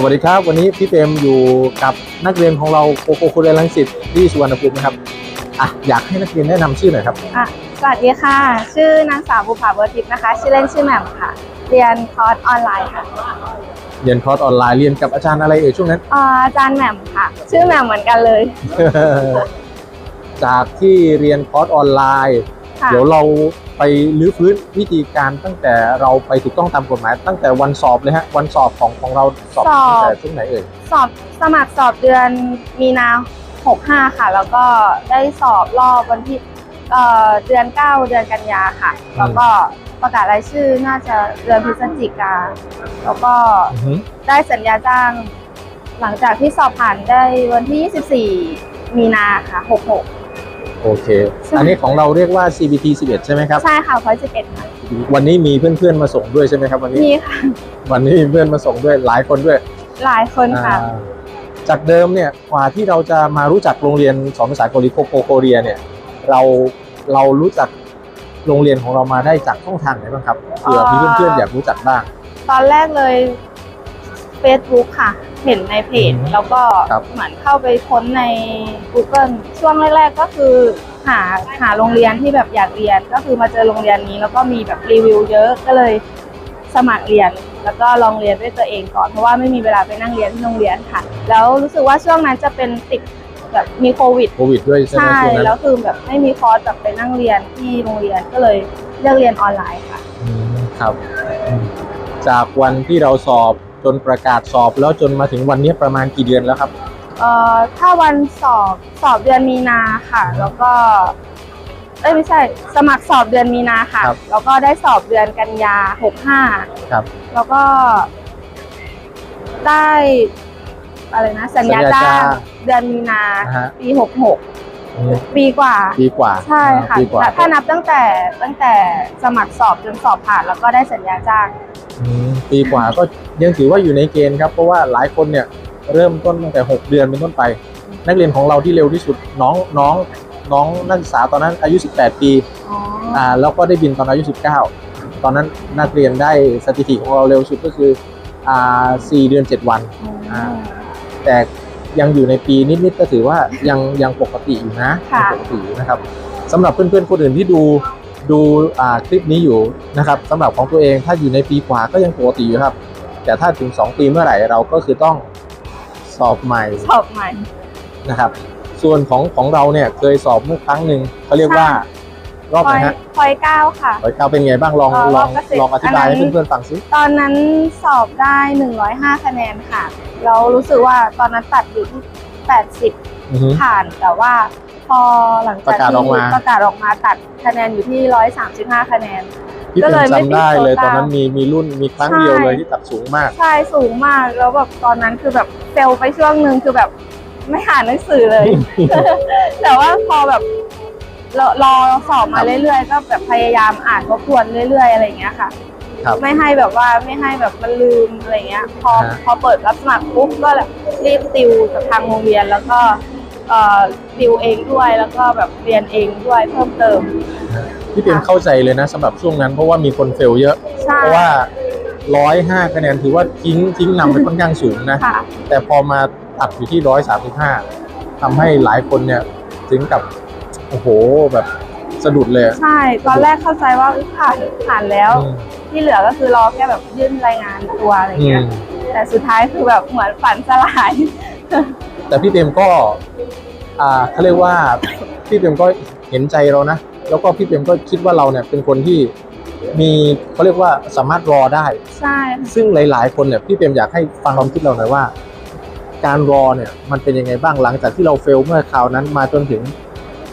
สวัสดีครับ วันนี้พี่เต็มอยู่กับนักเรียนของเราโคโคโคเรียนลังสิตที่สุวรรณภูมินะครับอะอยากให้นักเรียนแนะนำชื่อหน่อยครับ อะสวัสดีค่ะ ชื่อนางสาวภูผาบัวทิพย์นะคะ ชื่อเล่นชื่อแหม่มค่ะ เรียนคอร์สออนไลน์ค่ะเรียนคอร์สออนไลน์เรียนกับอาจารย์อะไรเอ่ยช่วงนั้นอ่าอาจารย์แหม่มค่ะ ชื่อแหม่มเหมือนกันเลยจากที่เรียนคอร์สออนไลน์ ค่ะเดี๋ยวเรา ไปลื้อฟื้นวิธีการตั้งแต่เราไปถูกต้องตามกฎหมาย ตั้งแต่วันสอบเลยฮะวันสอบของของเราสอบ ตั้งแต่ช่วงไหนเอ่ยสอบสมัครสอบเดือนมีนา65 ค่ะ แล้วก็ได้สอบรอบวันที่เอ่อเดือน 9 เดือนกันยาค่ะ แล้วก็ประกาศรายชื่อน่าจะเดือนพฤศจิกาแล้วก็อือหือได้สัญญาจ้าง หลังจากที่สอบผ่านได้วันที่ 24 มีนาค่ะ 66 โอเค อันนี้ของเราเรียกว่า CBT 11 ใช่ไหมครับ ใช่ค่ะพอยสิบเอ็ดค่ะ วันนี้มีเพื่อนๆมาส่งด้วยใช่ไหมครับวันนี้ มีค่ะ วันนี้มีเพื่อนมาส่งด้วยหลายคนด้วยหลายคนค่ะ อ่าจากเดิมเนี่ยกว่าที่เราจะมารู้จักโรงเรียนสอนภาษาเกาหลีโคโคโคเรียเนี่ย เราเรารู้จักโรงเรียนของเรามาได้จากช่องทางไหนบ้างครับเผื่อมีเพื่อนๆอยากรู้จักบ้าง ตอนแรกเลย Facebook ค่ะ เห็นในเพจอืมแล้วก็ครับเหมือนเข้าไปค้นใน Google ช่วงแรกๆก็คือหาหาโรงเรียนที่แบบอยากเรียนก็คือมาเจอโรงเรียนนี้ แล้วก็มีแบบรีวิวเยอะก็เลยสมัครเรียน แล้วก็ลองเรียนด้วยตัวเองก่อนเพราะว่าไม่มีเวลาไปนั่งเรียนที่โรงเรียนค่ะ แล้วรู้สึกว่าช่วงนั้นจะเป็นติดแบบมีโควิด โควิดด้วยใช่ไหมใช่ช่วงนั้นแล้วคือแบบไม่มีคอร์สแบบไปนั่งเรียนที่โรงเรียนก็เลยเลือกเรียนออนไลน์ค่ะ อืมครับอืมจากวันที่เราสอบ จนประกาศสอบแล้วจนมาถึงวันนี้ประมาณกี่เดือนแล้วครับ เอ่อถ้าวันสอบสอบเดือนมีนาค่ะ แล้วก็เอ้ยไม่ใช่ สมัครสอบเดือนมีนาค่ะ ครับ แล้วก็ได้สอบเดือนกันยาหกห้าครับ แล้วก็ ได้อะไรนะ สัญญาสัญญาจ้าจ้างงเดือนมีนานะฮะ ปีหกหกอืม ปีกว่า ปีกว่าใช่ค่ะปีกว่าแต่ถ้านับตั้งแต่ตั้งแต่สมัครสอบจนสอบผ่านแล้วก็ได้สัญญาจ้างอืมปีกว่าก็ยังถือว่าอยู่ในเกณฑ์ครับ เพราะว่าหลายคนเนี่ยเริ่มต้นตั้งแต่ 6 เดือนเป็นต้นไป นักเรียนของเราที่เร็วที่สุดน้องน้องน้องนักศึกษาตอนนั้นอายุ 18 ปีอ๋ออ่าแล้วก็ได้บินตอนอายุ 19 ตอนนั้นนักเรียนได้สถิติของเราเร็วสุดก็คืออ่า4เดือน 7 วันอ่าแต่ ยังอยู่ในปีนิดๆก็ถือว่ายังยังปกติอยู่นะค่ะยังปกติอยู่นะครับสำหรับเพื่อนๆคนอื่นที่ดูดูอ่าคลิปนี้อยู่นะครับสำหรับของตัวเองถ้าอยู่ในปีกว่าก็ยังปกติอยู่ครับ แต่ถ้าถึง 2 ปีเมื่อไหร่เราก็คือต้องสอบใหม่สอบใหม่นะครับ ส่วนของของเราเนี่ยเคยสอบเมื่อครั้งหนึ่งเขาเรียกว่า รอบพไหอนยฮะพอยเก้าค่ะร้อยเก้าเป็นไงบ้างลองเอ่อลรอองบเกษตรลองอธิบายอัให้นนั้นเพื่อนๆฟังซิตอนนั้นสอบได้105คะแนนค่ะ เรารู้สึกว่าตอนนั้นตัดอยู่ที่80อือฮึผ่านแต่ว่าพอหลังจากประกาศออกที่มาประกาศออกมาตัดคะแนนอยู่ที่135คะแนนพี่ก็เป็นเลยไม่จำได้เลยติดโควต้าตอนนั้นมีมีรุ่นมีครั้งเดียวเลยที่ตัดสูงมาก ใช่สูงมากแล้วแบบตอนนั้นคือแบบเฟลไปช่วงหนึ่งคือแบบไม่อ่านหนังสือเลย แต่ว่าพอแบบ รอรอสอบมาเรื่อยๆ ก็แบบพยายามอ่านทบทวนเรื่อยๆ อะไรอย่างเงี้ยค่ะ ครับ ไม่ให้แบบว่าไม่ให้แบบมันลืมอะไรเงี้ย พอฮะ พอเปิดรับสมัครปุ๊บก็แบบรีบติวกับทางโรงเรียนแล้วก็เอ่อติวเองด้วยแล้วก็แบบเรียนเองด้วยเพิ่มเติม พี่เป็นเข้าใจเลยนะสำหรับช่วงนั้นเพราะว่ามีคนเฟลเยอะ ใช่ เพราะว่าร้อยห้าคะแนนถือว่าทิ้งทิ้งนำไปค่อนข้างสูงนะ ค่ะ แต่พอมาตัดอยู่ที่ร้อยสามสิบห้าทำให้หลายคนเนี่ยถึงกับ โอ้โหแบบสะดุดเลยอะ ใช่ตอนแรกเข้าใจว่าอุ๊ยผ่านผ่านแล้ว อืม ที่เหลือก็คือรอแค่แบบยื่นรายงานตัวอะไรอืเงี้มยแต่สุดท้ายคือแบบเหมือนฝันสลาย แต่พี่เต็มก็ อ่าเขาเรียกว่า พี่เต็มก็เห็นใจเรานะ แล้วก็พี่เต็มก็คิดว่าเราเนี่ยเป็นคนที่มีเขาเรียกว่าสามารถรอได้ ใช่ซึ่งหลาย ๆ คนเนี่ยพี่เต็มอยากให้ฟังความคิดเราหน่อยว่า การรอเนี่ยมันเป็นยังไงบ้างหลังจากที่เราเฟลเมื่อคราวนั้นมาจนถึง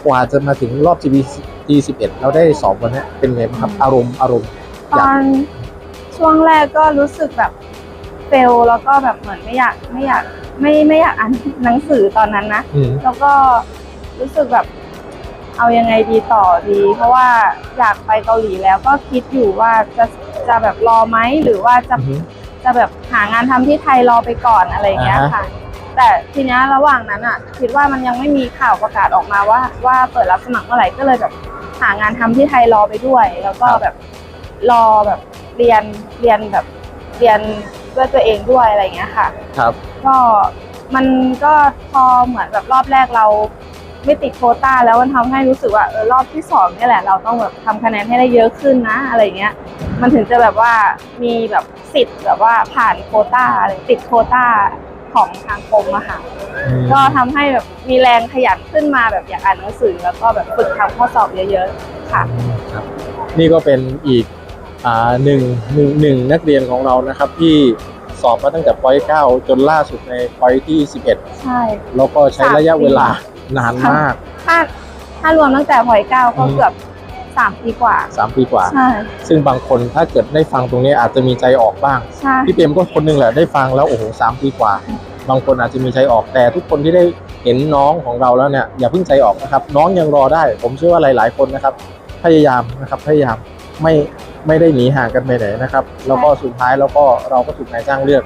กว่าจะมาถึงรอบ GBT 11 เราได้สอบวันเนี้ยเป็นไงบ้างครับอารมณ์อารมณ์ตอนช่วงแรกก็รู้สึกแบบเฟลแล้วก็แบบเหมือนไม่อยากไม่อยากไม่ไม่อยากอ่านหนังสือตอนนั้นนะ อืมแล้วก็รู้สึกแบบเอายังไงดีต่อดี เพราะว่าอยากไปเกาหลีแล้วก็คิดอยู่ว่าจะจะแบบรอไหมหรือว่าจะอือฮึ จะแบบหางานทำที่ไทยรอไปก่อนอะไรอย่างเงี้ยอ่าฮะ ค่ะ แต่ทีเนี้ยระหว่างนั้นอะ คิดว่ามันยังไม่มีข่าวประกาศออกมาว่า ว่าเปิดรับสมัครเมื่อไหร่ก็เลยแบบหางานทำที่ไทยรอไปด้วย แล้วก็แบบรอแบบเรียนเรียนแบบเรียนด้วยตัวเองด้วยอะไรอย่างเงี้ยค่ะ ครับ ก็มันก็พอเหมือนแบบรอบแรกเราไม่ติดโควต้าแล้วมันทำให้รู้สึกว่าเออรอบที่สองเนี่ยแหละเราต้องแบบทำคะแนนให้ได้เยอะขึ้นนะอะไรเงี้ย มันถึงจะแบบว่ามีแบบสิทธิ์แบบว่าผ่านโควต้าอะไรติดโควต้า ของทางกรมอะค่ะ ก็ทำให้แบบมีแรงขยันขึ้นมาแบบอยากอ่านหนังสือ แล้วก็แบบฝึกทำข้อสอบเยอะๆค่ะครับนี่ก็เป็นอีกอ่าหนึ่งหนึ่งหนึ่งนักเรียนของเรานะครับที่สอบมาตั้งแต่ปอยเก้าจนล่าสุดในปอยที่สิบเอ็ดใช่แล้วก็ใช้ระยะเวลานานมากถ้าถ้ารวมตั้งแต่พอยเก้าก็อืมเกือบ สามปีกว่าสามปีกว่า ใช่ ซึ่งบางคนถ้าเกิดได้ฟังตรงนี้อาจจะมีใจออกบ้าง ใช่ พี่เปรมก็คนหนึ่งแหละได้ฟังแล้วโอ้โหสามปีกว่า บางคนอาจจะมีใจออกแต่ทุกคนที่ได้เห็นน้องของเราแล้วเนี่ยอย่าเพิ่งใจออกนะครับ น้องยังรอได้ ผมเชื่อว่าหลาย ๆ คนนะครับ พยายามนะครับพยายามไม่ไม่ได้หนีห่างกันไปไหนนะครับ แล้วก็สุดท้ายแล้วก็เราก็ถูกนายจ้างเลือก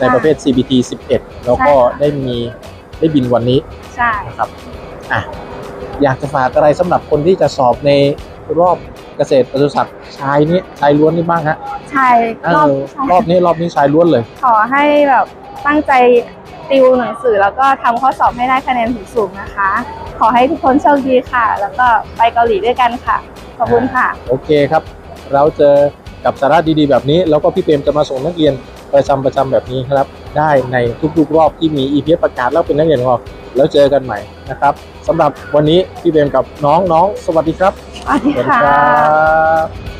ในประเภท CBT 11 แล้วก็ได้มีได้บินวันนี้ใช่นะครับอะอยากจะฝากอะไรสำหรับคนที่จะสอบใน รอบเกษตรปศุสัตว์ชายนี้ชายล้วนนี่บ้างฮะใช่เอรอบอใช่รอบนี้รอบนี้ชายล้วนเลย ขอให้แบบตั้งใจติวหนังสือแล้วก็ทำข้อสอบให้ได้คะแนนสูงๆนะคะ ขอให้ทุกคนโชคดีค่ะ แล้วก็ไปเกาหลีด้วยกันค่ะ ขอบคุณค่ะ โอเคครับ เราเจอกับสาระดีๆแบบนี้ แล้วก็พี่เปรมจะมาส่งนักเรียนประจำประจำแบบนี้ครับ ได้ในทุกๆรอบที่มี EP ประกาศแล้วเป็นนักเรียนของเรา แล้วเจอกันใหม่นะครับสำหรับวันนี้พี่เปรมกับน้องๆสวัสดีครับ สวัสดีสวัสดีค่ะครับ